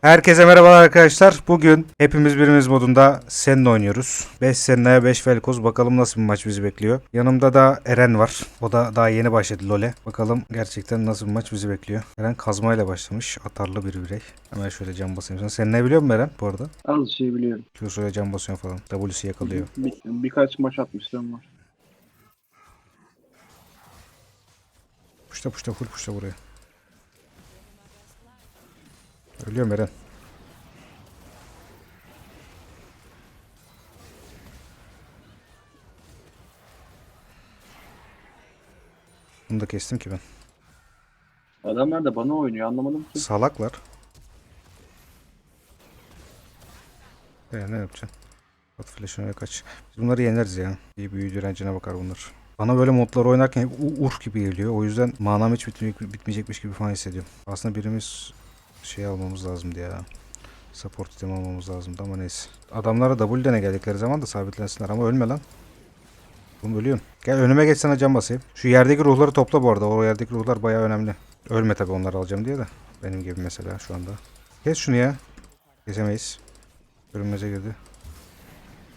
Herkese merhabalar arkadaşlar. Bugün hepimiz birimiz modunda seninle oynuyoruz. 5 seninle 5 Velkoz. Bakalım nasıl bir maç bizi bekliyor. Yanımda da Eren var. O da daha yeni başladı LoL'e. Bakalım gerçekten nasıl bir maç bizi bekliyor. Eren kazmayla başlamış. Atarlı bir birey. Hemen şöyle cam basayım. Sen, sen ne biliyor musun Eren bu arada? Az şey biliyorum. Q şöyle cam basıyor falan. W'si yakalıyor. Bir, birkaç maç atmıştım var. Puşta puşta full puşta buraya. Ölüyorum Eren. Bunu da kestim ki ben. Adamlar da bana oynuyor anlamadım ki. Salaklar. Ee, ne yapacaksın? At flash'ına kaç. Biz bunları yeneriz ya. İyi büyü direncine bakar bunlar. Bana böyle modlar oynarken hep u- ur gibi geliyor. O yüzden manam hiç bitmeyecek, bitmeyecekmiş gibi falan hissediyorum. Aslında birimiz şey almamız lazımdı ya. Support item almamız lazımdı ama neyse. Adamlara W'dene geldikleri zaman da sabitlensinler ama ölme lan. Oğlum ölüyorsun. Gel önüme geç sana basayım. Şu yerdeki ruhları topla bu arada. O yerdeki ruhlar bayağı önemli. Ölme tabi onları alacağım diye de. Benim gibi mesela şu anda. Kes şunu ya. Kesemeyiz. Ölümüze girdi.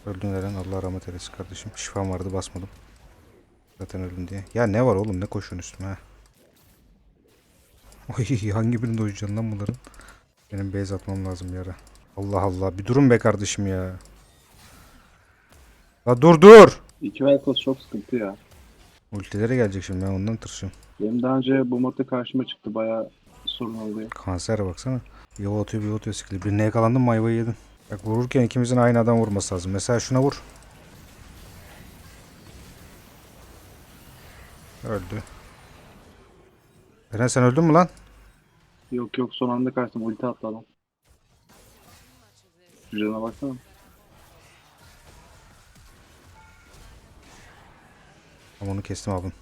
Öldün Eren. Allah rahmet eylesin kardeşim. Şifam vardı basmadım. Zaten öldüm diye. Ya ne var oğlum ne koşuyorsun üstüme ha. Oy hangi birinde uyuyacaksın lan bunların? Benim base atmam lazım yara. Allah Allah bir durun be kardeşim ya. La dur dur. İki Velkos çok sıkıntı ya. Ultilere gelecek şimdi ben ondan tırsıyorum. Benim daha önce bu maçta karşıma çıktı bayağı sorun oluyor. Kanser baksana. O atıyor bir o atıyor skill'i. Birine yakalandın mı ayvayı yedin. Bak vururken ikimizin aynı adam vurması lazım. Mesela şuna vur. Öldü. Eren sen öldün mü lan? Yok yok son anda kaçtım ulti attı adam. Cana baksana. Tamam onu kestim abim.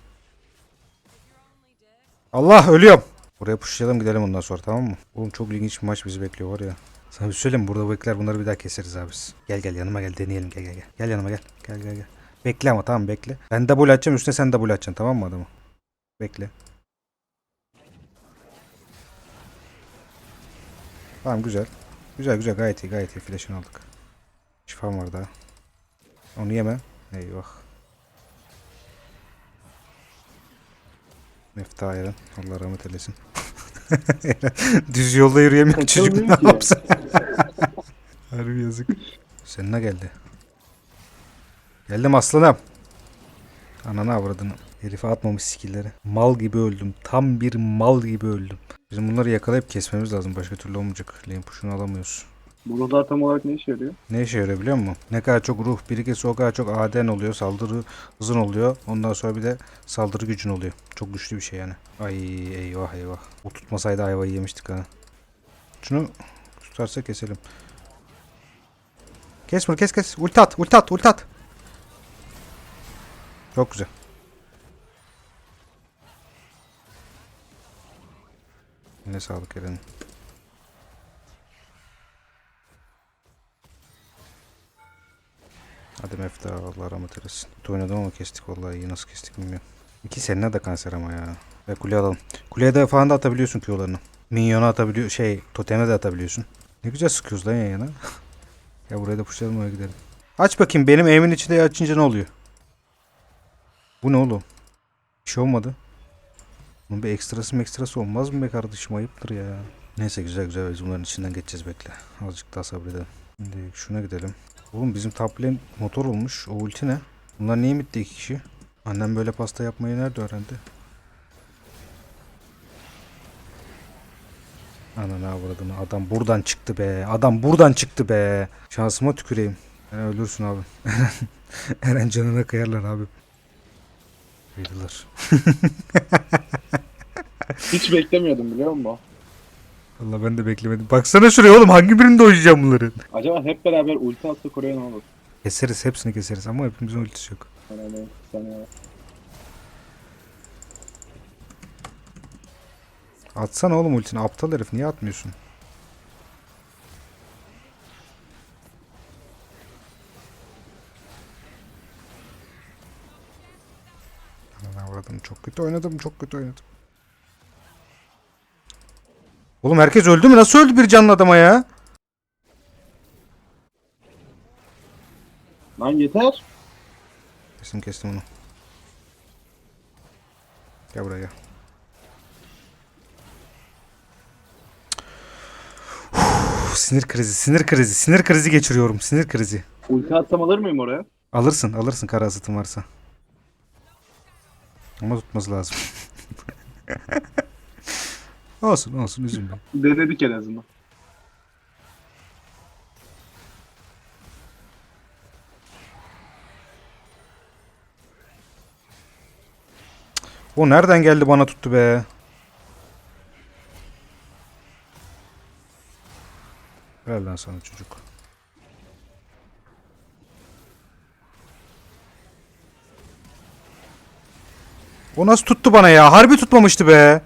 Allah ölüyorum. Buraya pushlayalım gidelim ondan sonra tamam mı? Oğlum çok ilginç bir maç bizi bekliyor var ya. Sana bir şey söyleyeyim? Burada bekler bunları bir daha keseriz abi. Gel gel yanıma gel deneyelim gel gel gel. Gel yanıma gel. Gel gel gel. Bekle ama tamam bekle. Ben double atacağım üstüne sen double atacaksın tamam mı adamı? Bekle. Tamam güzel. Güzel güzel gayet iyi gayet iyi flash'ını aldık. Şifam var daha. Onu yeme. Eyvah. Mefta Eren. Allah rahmet eylesin. Düz yolda yürüyemiyor çocuk ne yapsın? Harbi yazık. Seninle geldi. Geldim aslanım. Ananı avradını. Herife atmamış skillleri. Mal gibi öldüm. Tam bir mal gibi öldüm. Bizim bunları yakalayıp kesmemiz lazım. Başka türlü olmayacak. Lane push'unu alamıyoruz. Bu ruhlar tam olarak ne işe yarıyor? Ne işe yarıyor biliyor musun? Ne kadar çok ruh birikirse o kadar çok ADN oluyor. Saldırı hızın oluyor. Ondan sonra bir de saldırı gücün oluyor. Çok güçlü bir şey yani. Ay eyvah eyvah. O tutmasaydı ayvayı yemiştik ha. Şunu tutarsa keselim. Kes bunu kes kes. Ulti at ulti at ulti at. Çok güzel. Yine sağlık Eren. Hadi Mefta Allah rahmet eylesin. Kötü oynadım ama kestik vallahi iyi nasıl kestik bilmiyorum. İki seninle de kanser ama ya. Ve kule alalım. Kuleye de falan da atabiliyorsun Q'larını. Minyona atabiliyor şey toteme de atabiliyorsun. Ne güzel sıkıyoruz lan yan yana. ya buraya da pushlayalım oraya gidelim. Aç bakayım benim evimin içinde açınca ne oluyor? Bu ne oğlum? Bir şey olmadı. Bunun bir ekstrası ekstrası olmaz mı be kardeşim ayıptır ya. Neyse güzel güzel biz bunların içinden geçeceğiz bekle. Azıcık daha sabredelim. Şimdi şuna gidelim. Oğlum bizim top motor olmuş. O ulti ne? Bunlar niye bitti iki kişi? Annem böyle pasta yapmayı nerede öğrendi? Ananı avradını. Adam buradan çıktı be. Adam buradan çıktı be. Şansıma tüküreyim. Eren ölürsün abi. Eren canına kıyarlar abi. Kıydılar. Hiç beklemiyordum biliyor musun? Allah ben de beklemedim. Baksana şuraya oğlum hangi birinde oynayacağım bunların? Acaba hep beraber ulti atsak oraya ne olur? Keseriz hepsini keseriz ama hepimizin ultisi yok. Yani sana Atsana oğlum ultini aptal herif niye atmıyorsun? Ananı avradım çok kötü oynadım çok kötü oynadım. Oğlum herkes öldü mü? Nasıl öldü bir canlı adama ya? Lan yeter. Kestim kestim onu. Gel buraya gel. Uf, sinir krizi, sinir krizi, sinir krizi geçiriyorum, sinir krizi. Ulti atsam alır mıyım oraya? Alırsın, alırsın kara varsa. Ama tutması lazım. olsun, olsun üzülme. Denedik en azından. O nereden geldi bana tuttu be? Ver lan sana çocuk. O nasıl tuttu bana ya? Harbi tutmamıştı be.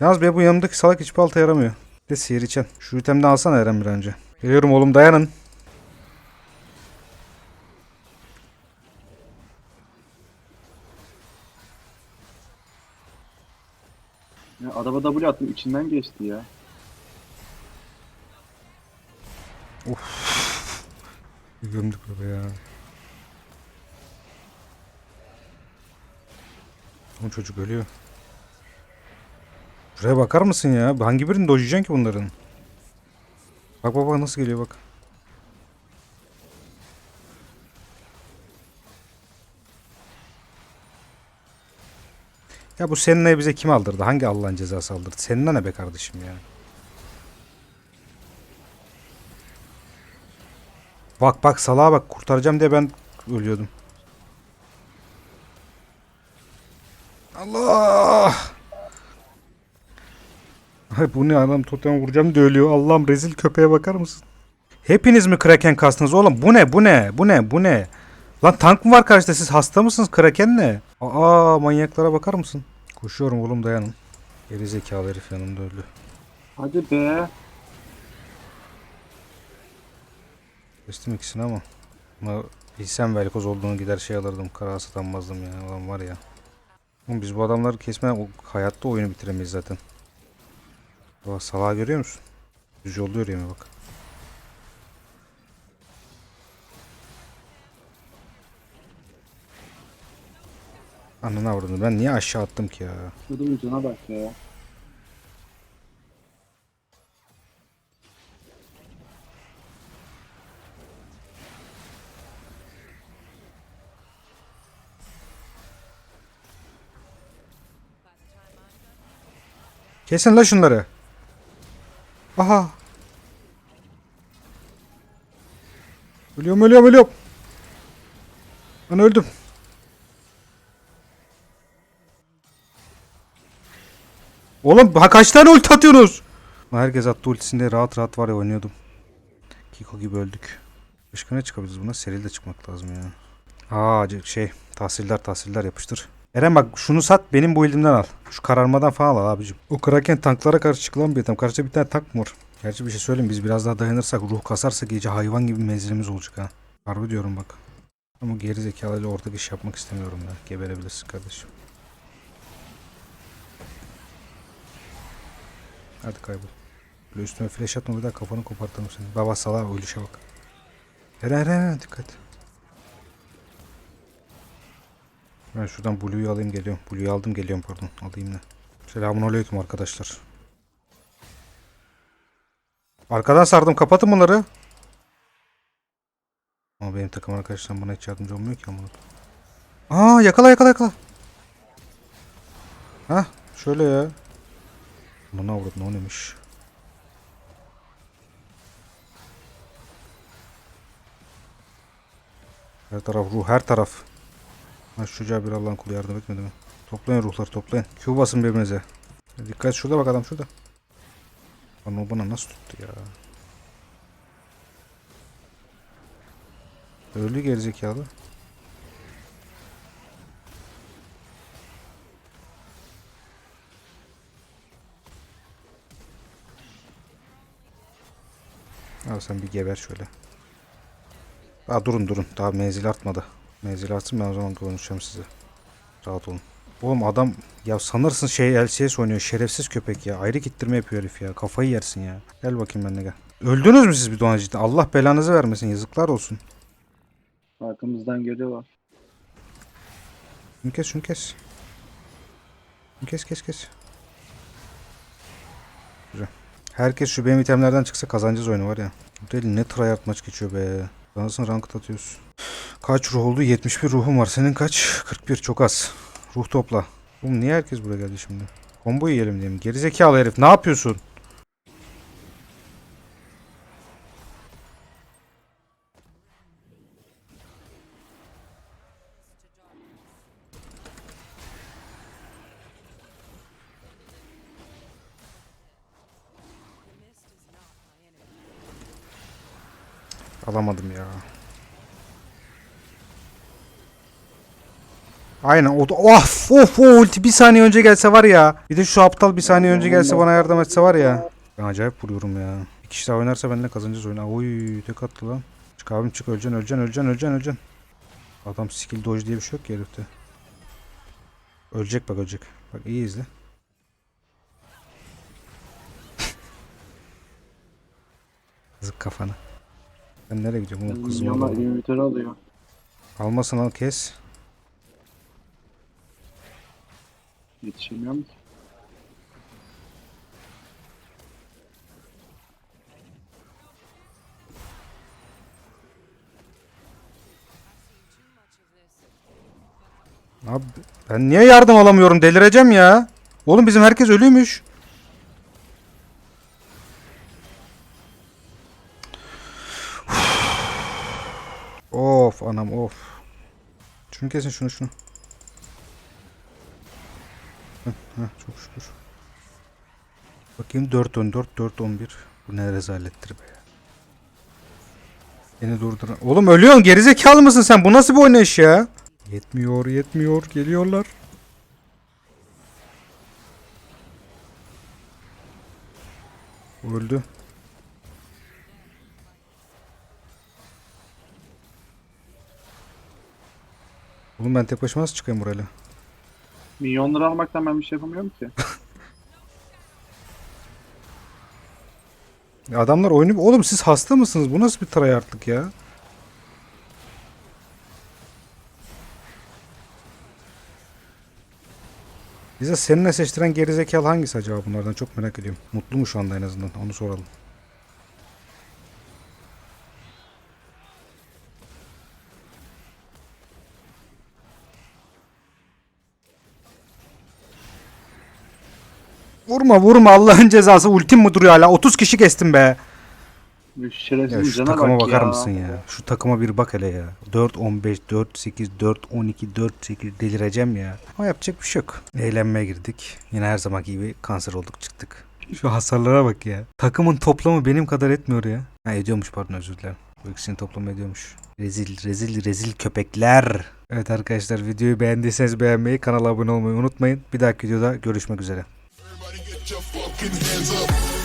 Yalnız be bu yanımdaki salak hiçbir alta yaramıyor. Bir De sihir içen. Şu itemden alsana Eren bir önce. Geliyorum oğlum dayanın. Ya araba W attım içinden geçti ya. Gömdük baba ya. Bu çocuk ölüyor. Şuraya bakar mısın ya? Hangi birini dojlayacaksın ki bunların? Bak bak bak nasıl geliyor bak. Ya bu Senna'yı bize kim aldırdı? Hangi Allah'ın cezası aldırdı? Senna ne be kardeşim ya? Bak bak salağa bak kurtaracağım diye ben ölüyordum. Allah! Ay bu ne adam totem vuracağım diye ölüyor. Allah'ım rezil köpeğe bakar mısın? Hepiniz mi Kraken kastınız oğlum? Bu ne? Bu ne? Bu ne? Bu ne? Lan tank mı var karşıda? Siz hasta mısınız? Kraken ne? Aa manyaklara bakar mısın? Koşuyorum oğlum dayanın. Geri zekalı herif yanımda öldü. Hadi be. Kestim ikisini ama. Ama bilsem velkoz olduğunu gider şey alırdım. Kara satanmazdım ya. Ulan var ya. Oğlum biz bu adamları kesmeden hayatta oyunu bitiremeyiz zaten. Bak salağı görüyor musun? Düz yolluyor yeme bak. Ananı avradım. Ben niye aşağı attım ki ya? Şurada ucuna bak ya. Kesin la şunları. Aha. Ölüyorum ölüyorum ölüyorum. Ben öldüm. Oğlum ha kaç tane ulti atıyorsunuz? Herkes attı ultisinde rahat rahat var ya oynuyordum. Kiko gibi öldük. Başka ne çıkabiliriz buna? Seril de çıkmak lazım ya. Aa şey tahsiller tahsiller yapıştır. Eren bak şunu sat benim bu elimden al. Şu kararmadan falan al abicim. O Kraken tanklara karşı çıkılan bir item. Karşıda bir tane tank mı var? Gerçi bir şey söyleyeyim biz biraz daha dayanırsak ruh kasarsak iyice hayvan gibi menzilimiz olacak ha. Harbi diyorum bak. Ama geri zekalıyla ortak iş yapmak istemiyorum ben. Geberebilirsin kardeşim. Hadi kaybol. Böyle üstüme flash atma bir daha kafanı kopartırım seni. Baba sala ölüşe bak. Eren Eren dikkat. Ben şuradan Blue'yu alayım geliyorum. Blue'yu aldım geliyorum pardon. Alayım ne. Selamun aleyküm arkadaşlar. Arkadan sardım kapatın bunları. Ama benim takım arkadaşlarım bana hiç yardımcı olmuyor ki ama. Aa yakala yakala yakala. Hah şöyle ya. Bunu ne avradın o neymiş? Her taraf ruh her taraf. Ha şu çocuğa bir Allah'ın kulu yardım etmedi mi? Toplayın ruhları toplayın. Q basın birbirinize. Dikkat şurada bak adam şurada. Lan o bana nasıl tuttu ya? Öldü gerizekalı. Al sen bir geber şöyle. Aa durun durun. Daha menzil artmadı. Menzil artsın ben o zaman konuşacağım size. Rahat olun. Oğlum adam ya sanırsın şey LCS oynuyor şerefsiz köpek ya. Ayrı gittirme yapıyor herif ya. Kafayı yersin ya. Gel bakayım benimle gel. Öldünüz mü siz bir doğa cidden? Allah belanızı vermesin yazıklar olsun. Arkamızdan geliyorlar. Şunu kes şunu kes. Şunu kes kes kes. Güzel. Herkes şu benim itemlerden çıksa kazanacağız oyunu var ya. Bu deli ne tryhard maç geçiyor be. Sanırsın ranked atıyoruz. Kaç ruh oldu? 71 ruhum var. Senin kaç? 41 çok az. Ruh topla. Oğlum niye herkes buraya geldi şimdi? Combo yiyelim diye mi? Gerizekalı herif ne yapıyorsun? Alamadım ya. Aynen o da of of o ulti bir saniye önce gelse var ya. Bir de şu aptal bir saniye önce gelse bana yardım etse var ya. Ben acayip vuruyorum ya. Bir kişi daha oynarsa benimle kazanacağız oyunu. Oy tek attı lan. Çık abim çık öleceksin öleceksin öleceksin öleceksin öleceksin. Adam skill dodge diye bir şey yok ki herifte. Ölecek bak ölecek. Bak iyi izle. Zık kafana. Ben nereye gidiyorum oğlum kızım alıyor. Almasın al kes. Yetişemiyorum ki. Abi ben niye yardım alamıyorum delireceğim ya. Oğlum bizim herkes ölüymüş. of anam of. Şunu kesin şunu şunu. Heh, çok şükür. Bakayım 4 14 4 11. Bu ne rezalettir be. Beni durdur. Oğlum ölüyorsun gerizekalı mısın sen? Bu nasıl bir oynayış ya? Yetmiyor, yetmiyor. Geliyorlar. Öldü. Oğlum ben tek başıma nasıl çıkayım burayla? Milyonları almaktan ben bir şey yapamıyorum ki. Adamlar oyunu... Oğlum siz hasta mısınız? Bu nasıl bir tryhardlık ya? Bize seninle seçtiren gerizekalı hangisi acaba bunlardan? Çok merak ediyorum. Mutlu mu şu anda en azından? Onu soralım. Vurma vurma Allah'ın cezası. Ultim mi duruyor hala? 30 kişi kestim be. Ya şerefsiz şu cana takıma bak bakar ya. mısın ya? Şu takıma bir bak hele ya. 4 15 4 8 4 12 4 8 delireceğim ya. Ama yapacak bir şey yok. Eğlenmeye girdik. Yine her zaman gibi kanser olduk çıktık. Şu hasarlara bak ya. Takımın toplamı benim kadar etmiyor ya. Ha ediyormuş pardon özür dilerim. Bu ikisinin toplamı ediyormuş. Rezil rezil rezil köpekler. Evet arkadaşlar videoyu beğendiyseniz beğenmeyi, kanala abone olmayı unutmayın. Bir dahaki videoda görüşmek üzere. Get your fucking hands up.